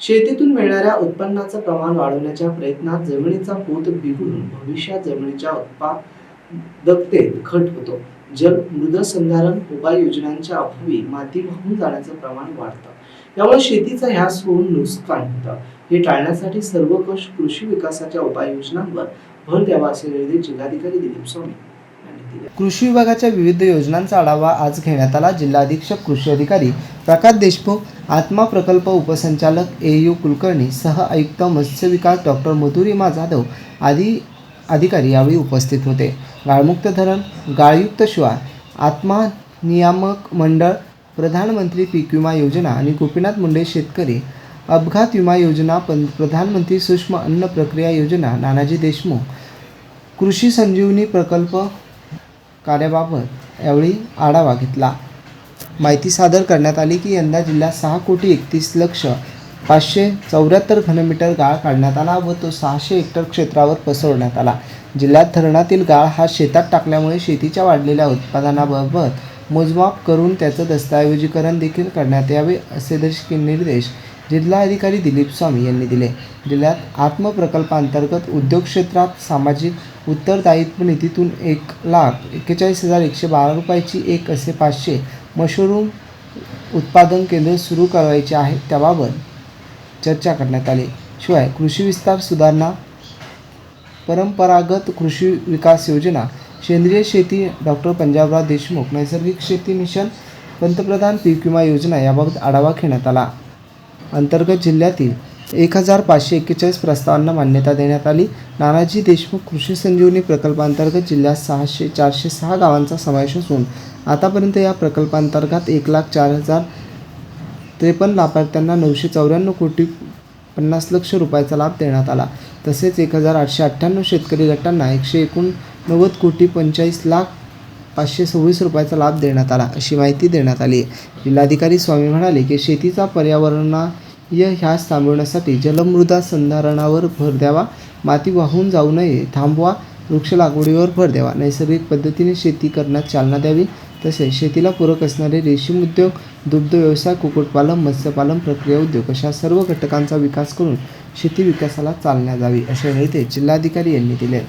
शेतीतून मिळणाऱ्या उत्पन्नाचं प्रमाण वाढवण्याच्या प्रयत्नात जमिनीचा पोत बिघडून भविष्यात जमिनीच्या उत्पादकतेत घट होतो. जल मृदसंधारण उपाययोजनांच्या अभावी माती वाहून जाण्याचं प्रमाण वाढतं. यामुळे शेतीचा ह्यास होऊन नुकसान होतं. हे टाळण्यासाठी सर्वकष कृषी विकासाच्या उपाययोजनांवर भर द्यावा असे निर्देश जिल्हाधिकारी दिलीप स्वामी कृषी विभागाच्या विविध योजनांचा आढावा आज घेण्यात आला. जिल्हा अधीक्षक कृषी अधिकारी प्रकाश देशमुख आत्मा प्रकल्प उपसंचालक ए यू कुलकर्णी सह आयुक्त मत्स्य विकास डॉक्टर मधुरिमा जाधव आदी अधिकारी यावेळी उपस्थित होते. गाळमुक्त धरण गाळयुक्त शिवार आत्मा नियामक मंडळ प्रधानमंत्री पीक विमा योजना आणि गोपीनाथ मुंडे शेतकरी अपघात विमा योजना पं प्रधानमंत्री सूक्ष्म अन्न प्रक्रिया योजना नानाजी देशमुख कृषी संजीवनी प्रकल्प कार्याबाबत यावेळी आढावा घेतला. माहिती सादर करण्यात आली की यंदा जिल्ह्यात सहा कोटी एकतीस लक्ष पाचशे चौऱ्याहत्तर घनमीटर गाळ काढण्यात आला व तो सहाशे हेक्टर क्षेत्रावर पसरवण्यात आला. जिल्ह्यात धरणातील गाळ हा शेतात टाकल्यामुळे शेतीच्या वाढलेल्या उत्पादनाबाबत मोजमाप करून त्याचं दस्तऐवजीकरण देखील करण्यात यावे असे दर्शकी निर्देश जिल्हाधिकारी दिलीप स्वामी यांनी दिले. जिल्ह्यात आत्मप्रकल्पांतर्गत उद्योग क्षेत्रात सामाजिक उत्तरदायित्व निधीतून एक लाख एक्केचाळीस हजार एकशे बारा रुपयाची एक असे पाचशे मशरूम उत्पादन केंद्र सुरू करायचे आहे त्याबाबत चर्चा करण्यात आली. शिवाय कृषी विस्तार सुधारणा परंपरागत कृषी विकास योजना सेंद्रिय शेती डॉक्टर पंजाबराव देशमुख नैसर्गिक शेती मिशन पंतप्रधान पीक विमा योजना याबाबत आढावा घेण्यात आला. अंतर्गत जिल्ह्यातील एक हजार पाचशे एक्केचाळीस प्रस्तावांना मान्यता देण्यात आली. नानाजी देशमुख कृषी संजीवनी प्रकल्पांतर्गत जिल्ह्यात सहाशे चारशे सहा गावांचा समावेश असून आतापर्यंत या प्रकल्पांतर्गत एक लाख चार हजार त्रेपन्न लाभार्थ्यांना नऊशे चौऱ्याण्णव कोटी पन्नास लक्ष रुपयाचा लाभ देण्यात आला. तसेच एक हजार आठशे अठ्ठ्याण्णव शेतकरी गटांना एकशे एकोणनव्वद कोटी पंचेचाळीस लाख पाचशे सव्वीस रुपयाचा लाभ देण्यात आला अशी माहिती देण्यात आली. जिल्हाधिकारी स्वामी म्हणाले की शेतीचा पर्यावरणीय ह्यास थांबवण्यासाठी जलमृदा संधारणावर भर द्यावा माती वाहून जाऊ नये थांबवा वृक्ष लागवडीवर भर द्यावा. नैसर्गिक पद्धतीने शेती करण्यास चालना द्यावी. तसेच शेतीला पूरक असणारे रेशीम उद्योग दुग्ध व्यवसाय कुक्कुटपालन मत्स्यपालन प्रक्रिया उद्योग अशा सर्व घटकांचा विकास करून शेती विकासाला चालना द्यावी असे निर्देश जिल्हाधिकारी यांनी दिले.